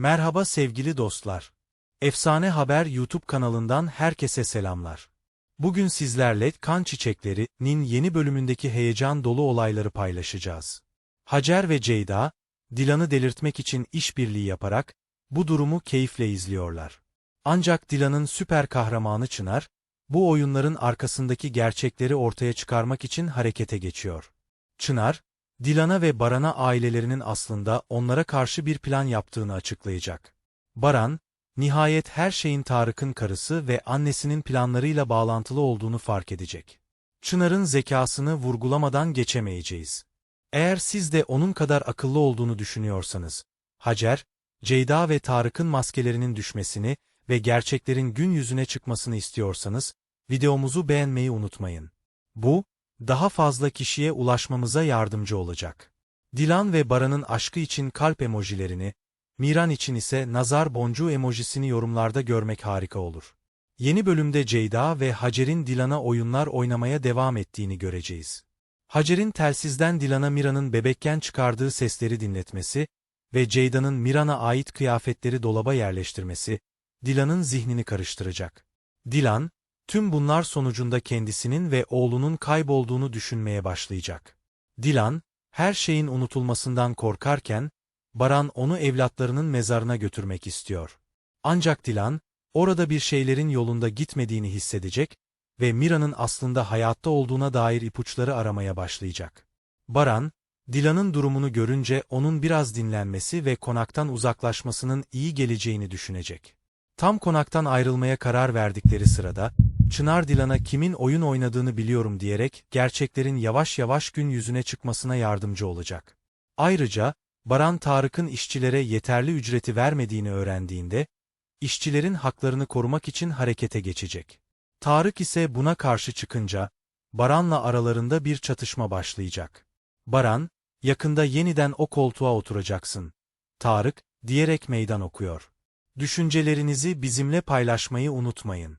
Merhaba sevgili dostlar. Efsane Haber YouTube kanalından herkese selamlar. Bugün sizlerle Kan Çiçekleri'nin yeni bölümündeki heyecan dolu olayları paylaşacağız. Hacer ve Ceyda, Dilan'ı delirtmek için işbirliği yaparak, bu durumu keyifle izliyorlar. Ancak Dilan'ın süper kahramanı Çınar, bu oyunların arkasındaki gerçekleri ortaya çıkarmak için harekete geçiyor. Çınar, Dilan'a ve Baran'a ailelerinin aslında onlara karşı bir plan yaptığını açıklayacak. Baran, nihayet her şeyin Tarık'ın karısı ve annesinin planlarıyla bağlantılı olduğunu fark edecek. Çınar'ın zekasını vurgulamadan geçemeyeceğiz. Eğer siz de onun kadar akıllı olduğunu düşünüyorsanız, Hacer, Ceyda ve Tarık'ın maskelerinin düşmesini ve gerçeklerin gün yüzüne çıkmasını istiyorsanız, videomuzu beğenmeyi unutmayın. Bu, daha fazla kişiye ulaşmamıza yardımcı olacak. Dilan ve Baran'ın aşkı için kalp emojilerini, Miran için ise nazar boncuğu emojisini yorumlarda görmek harika olur. Yeni bölümde Ceyda ve Hacer'in Dilan'a oyunlar oynamaya devam ettiğini göreceğiz. Hacer'in telsizden Dilan'a Mira'nın bebekken çıkardığı sesleri dinletmesi ve Ceyda'nın Miran'a ait kıyafetleri dolaba yerleştirmesi, Dilan'ın zihnini karıştıracak. Dilan, tüm bunlar sonucunda kendisinin ve oğlunun kaybolduğunu düşünmeye başlayacak. Dilan, her şeyin unutulmasından korkarken, Baran onu evlatlarının mezarına götürmek istiyor. Ancak Dilan, orada bir şeylerin yolunda gitmediğini hissedecek ve Mira'nın aslında hayatta olduğuna dair ipuçları aramaya başlayacak. Baran, Dilan'ın durumunu görünce onun biraz dinlenmesi ve konaktan uzaklaşmasının iyi geleceğini düşünecek. Tam konaktan ayrılmaya karar verdikleri sırada, Çınar Dilan'a kimin oyun oynadığını biliyorum diyerek gerçeklerin yavaş yavaş gün yüzüne çıkmasına yardımcı olacak. Ayrıca, Baran Tarık'ın işçilere yeterli ücreti vermediğini öğrendiğinde, işçilerin haklarını korumak için harekete geçecek. Tarık ise buna karşı çıkınca, Baran'la aralarında bir çatışma başlayacak. Baran, yakında yeniden o koltuğa oturacaksın. Tarık, diyerek meydan okuyor. Düşüncelerinizi bizimle paylaşmayı unutmayın.